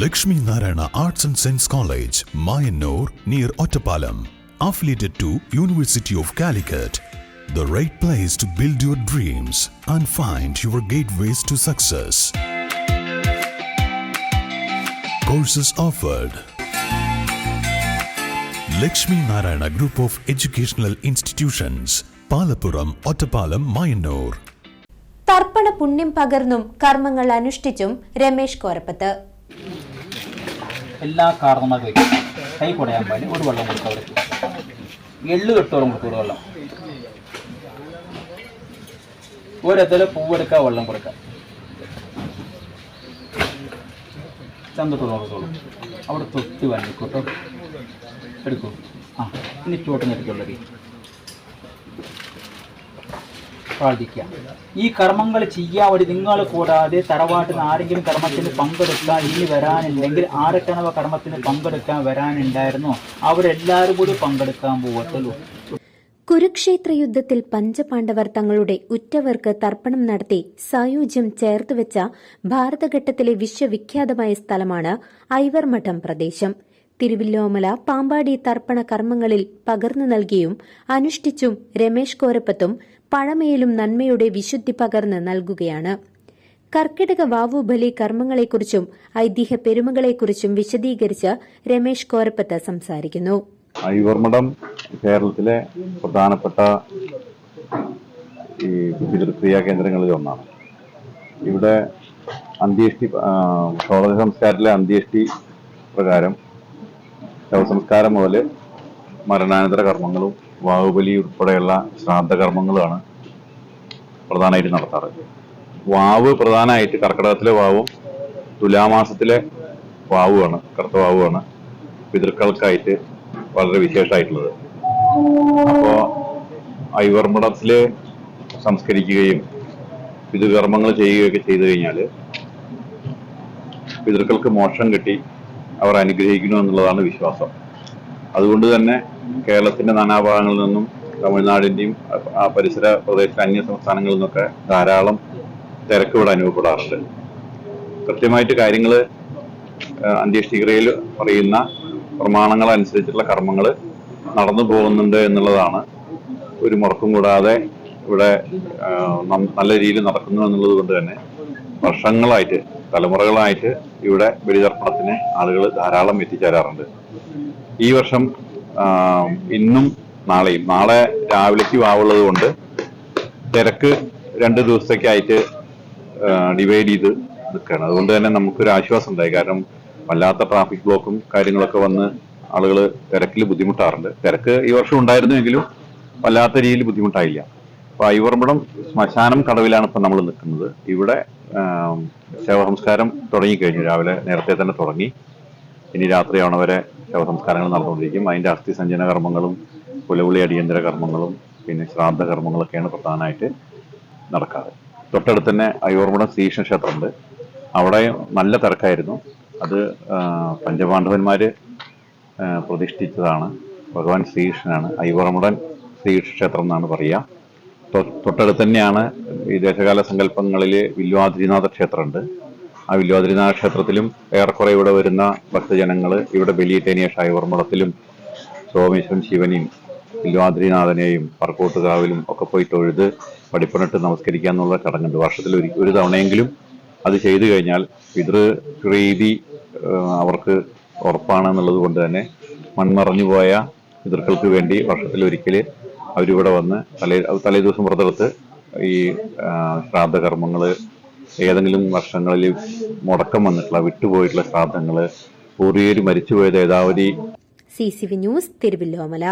Lakshmi Narayana Arts and Science College, Mayanur, near Ottapalam. Affiliated to University of Calicut. The right place to build your dreams and find your gateways to success. Courses offered. Lakshmi Narayana Group of Educational Institutions, Palapuram, Ottapalam, Mayanur. തർപ്പണ പുണ്യം പകർന്നും കർമ്മങ്ങൾ അനുഷ്ഠിച്ചും രമേശ് കോരപ്പത്ത് എല്ലാ കാരണന്മാർക്ക് വയ്ക്കും കൈ കുടയാൻ വേണ്ടി ഒരു വെള്ളം കൊടുക്കുക അവർക്ക് എള്ള് കെട്ടോളം കൊടുക്കുക ഒരു വെള്ളം. ഓരോരുത്തരും പൂവെടുക്കുക വെള്ളം കൊടുക്കുക ചന്തത്തോളം കൊടുത്തോളൂ അവിടെ തൊട്ട് വന്നിക്കോട്ടോ എടുക്കൂ. ആ ഇനി ചോട്ടിന് എടുക്കുള്ളൂ പ്രാർത്ഥിക്കുക ഈ കർമ്മങ്ങൾ ചെയ്യാൻ വേണ്ടി നിങ്ങൾ കൂടാതെ തറവാട്ടിൽ നിന്ന് ആരെങ്കിലും കർമ്മത്തിന് പങ്കെടുക്കാൻ ഇനി വരാനില്ലെങ്കിൽ ആരക്കണവ കർമ്മത്തിന് പങ്കെടുക്കാൻ വരാനുണ്ടായിരുന്നോ? അവരെല്ലാവരും കൂടി പങ്കെടുക്കാൻ പോകത്തുള്ളൂ കുരുക്ഷേത്ര യുദ്ധത്തിൽ പഞ്ചപാണ്ഡവർ തങ്ങളുടെ ഉറ്റവർക്ക് തർപ്പണം നടത്തി സായുജ്യം ചേർത്തുവെച്ച ഭാരതഘട്ടത്തിലെ വിശ്വവിഖ്യാതമായ സ്ഥലമാണ് ഐവർമഠം പ്രദേശം. തിരുവില്ലോമല പാമ്പാടി തർപ്പണ കർമ്മങ്ങളിൽ പകർന്നു നൽകിയും അനുഷ്ഠിച്ചും രമേശ് കോരപ്പത്തും പഴമയിലും നന്മയുടെ വിശുദ്ധി പകർന്ന് നൽകുകയാണ്. കർക്കിടക വാവുബലി കർമ്മങ്ങളെക്കുറിച്ചും ഐതിഹ്യ പെരുമകളെക്കുറിച്ചും വിശദീകരിച്ച് രമേശ് കോരപ്പത്ത് സംസാരിക്കുന്നു. ഐവർമഠം കേരളത്തിലെ പ്രധാനപ്പെട്ട ഈ പിതൃക്രിയാ കേന്ദ്രങ്ങളിൽ ഒന്നാണ്. ഇവിടെ അന്ത്യേഷ്ടി ഷോളജ സംസ്കാരത്തിലെ അന്ത്യേഷ്ടി പ്രകാരം ശവസംസ്കാരം മുതൽ മരണാനന്തര കർമ്മങ്ങളും വാവുബലി ഉൾപ്പെടെയുള്ള ശ്രാദ്ധ കർമ്മങ്ങളുമാണ് പ്രധാനമായിട്ട് നടത്താറ്. വാവ് പ്രധാനമായിട്ട് കർക്കിടകത്തിലെ വാവും തുലാമാസത്തിലെ വാവുമാണ് കറുത്ത വാവുമാണ് പിതൃക്കൾക്കായിട്ട് വളരെ വിശേഷമായിട്ടുള്ളത്. അപ്പോൾ ഐവർമഠത്തിൽ സംസ്കരിക്കുകയും പിതൃകർമ്മങ്ങൾ ചെയ്യുകയൊക്കെ ചെയ്തു കഴിഞ്ഞാൽ പിതൃക്കൾക്ക് മോക്ഷം കിട്ടി അവർ അനുഗ്രഹിക്കുന്നു എന്നുള്ളതാണ് വിശ്വാസം. അതുകൊണ്ട് തന്നെ കേരളത്തിന്റെ നാനാഭാഗങ്ങളിൽ നിന്നും തമിഴ്നാടിന്റെയും ആ പരിസര പ്രദേശത്തെ അന്യ സംസ്ഥാനങ്ങളിൽ നിന്നൊക്കെ ധാരാളം തിരക്ക് ഇവിടെ അനുഭവപ്പെടാറുണ്ട്. കൃത്യമായിട്ട് കാര്യങ്ങൾ അന്ത്യേഷ്ടിക്രിയയിൽ പറയുന്ന പ്രമാണങ്ങൾ അനുസരിച്ചുള്ള കർമ്മങ്ങൾ നടന്നു പോകുന്നുണ്ട് എന്നുള്ളതാണ് ഒരു മുടക്കം കൂടാതെ ഇവിടെ നല്ല രീതിയിൽ നടക്കുന്നു എന്നുള്ളത് കൊണ്ട് തന്നെ വർഷങ്ങളായിട്ട് തലമുറകളായിട്ട് ഇവിടെ ബലിതർപ്പണത്തിന് ആളുകൾ ധാരാളം എത്തിച്ചേരാറുണ്ട്. ഈ വർഷം ഇന്നും നാളെയും. നാളെ രാവിലേക്ക് വാവുള്ളത് കൊണ്ട് തിരക്ക് രണ്ട് ദിവസത്തേക്കായിട്ട് ഡിവൈഡ് ചെയ്ത് നിൽക്കുകയാണ്. അതുകൊണ്ട് തന്നെ നമുക്കൊരു ആശ്വാസം ഉണ്ടായി കാരണം വല്ലാത്ത ട്രാഫിക് ബ്ലോക്കും കാര്യങ്ങളൊക്കെ വന്ന് ആളുകൾ തിരക്കിൽ ബുദ്ധിമുട്ടാറുണ്ട്. തിരക്ക് ഈ വർഷം ഉണ്ടായിരുന്നുവെങ്കിലും വല്ലാത്ത രീതിയിൽ ബുദ്ധിമുട്ടായില്ല. ഐവർമഠം ശ്മശാനം കടവിലാണ് ഇപ്പൊ നമ്മൾ നിൽക്കുന്നത്. ഇവിടെ ശവസംസ്കാരം തുടങ്ങിക്കഴിഞ്ഞു. രാവിലെ നേരത്തെ തന്നെ തുടങ്ങി. ഇനി രാത്രിയാവണ വരെ ശവസംസ്കാരങ്ങൾ നടന്നുകൊണ്ടിരിക്കും. അതിന്റെ അസ്ഥി സഞ്ജന കർമ്മങ്ങളും പുലവുളി അടിയന്തര കർമ്മങ്ങളും പിന്നെ ശ്രാദ്ധ കർമ്മങ്ങളൊക്കെയാണ് പ്രധാനമായിട്ട് നടക്കാറ്. തൊട്ടടുത്ത് തന്നെ അയോർമഠം ശ്രീകൃഷ്ണ ക്ഷേത്രമുണ്ട് അവിടെ നല്ല തിരക്കായിരുന്നു. അത് പഞ്ചപാണ്ഡവന്മാർ പ്രതിഷ്ഠിച്ചതാണ്. ഭഗവാൻ ശ്രീകൃഷ്ണനാണ്. ഐവർമഠൻ ശ്രീകൃഷ്ണ ക്ഷേത്രം എന്നാണ് പറയുക. തൊട്ടടുത്ത് തന്നെയാണ് ഈ ദേശകാല സങ്കല്പങ്ങളിൽ വില്വാദ്രിനാഥ ക്ഷേത്രമുണ്ട്. ആ വില്വാദ്രിനാഥ ക്ഷേത്രത്തിലും ഏറെക്കുറെ ഇവിടെ വരുന്ന ഭക്തജനങ്ങൾ ഇവിടെ ബലിയേറ്റേനിയ ഷൈവർമഠത്തിലും സോമേശ്വരൻ ശിവനെയും വില്വാദ്രിനാഥനെയും പറക്കോട്ടുകാവിലും ഒക്കെ പോയി തൊഴുത് പടിപ്പണിട്ട് നമസ്കരിക്കുക എന്നുള്ള ചടങ്ങുണ്ട്. വർഷത്തിൽ ഒരു ഒരു തവണയെങ്കിലും അത് ചെയ്തു കഴിഞ്ഞാൽ പിതൃപ്രീതി അവർക്ക് ഉറപ്പാണെന്നുള്ളത് കൊണ്ട് തന്നെ മൺമറഞ്ഞു പോയ പിതൃക്കൾക്ക് വേണ്ടി വർഷത്തിൽ ഒരിക്കൽ അവരിവിടെ വന്ന് തലേ തലേ ദിവസം വ്രതമെടുത്ത് ഈ ശ്രാദ്ധ കർമ്മങ്ങൾ ഏതെങ്കിലും വർഷങ്ങളിൽ മുടക്കം വന്നിട്ടുള്ള വിട്ടുപോയിട്ടുള്ള ശ്രാദ്ധങ്ങൾ പൂർവീകർ മരിച്ചുപോയത് ഏതാവധി? C C V news Thiruvilwamala.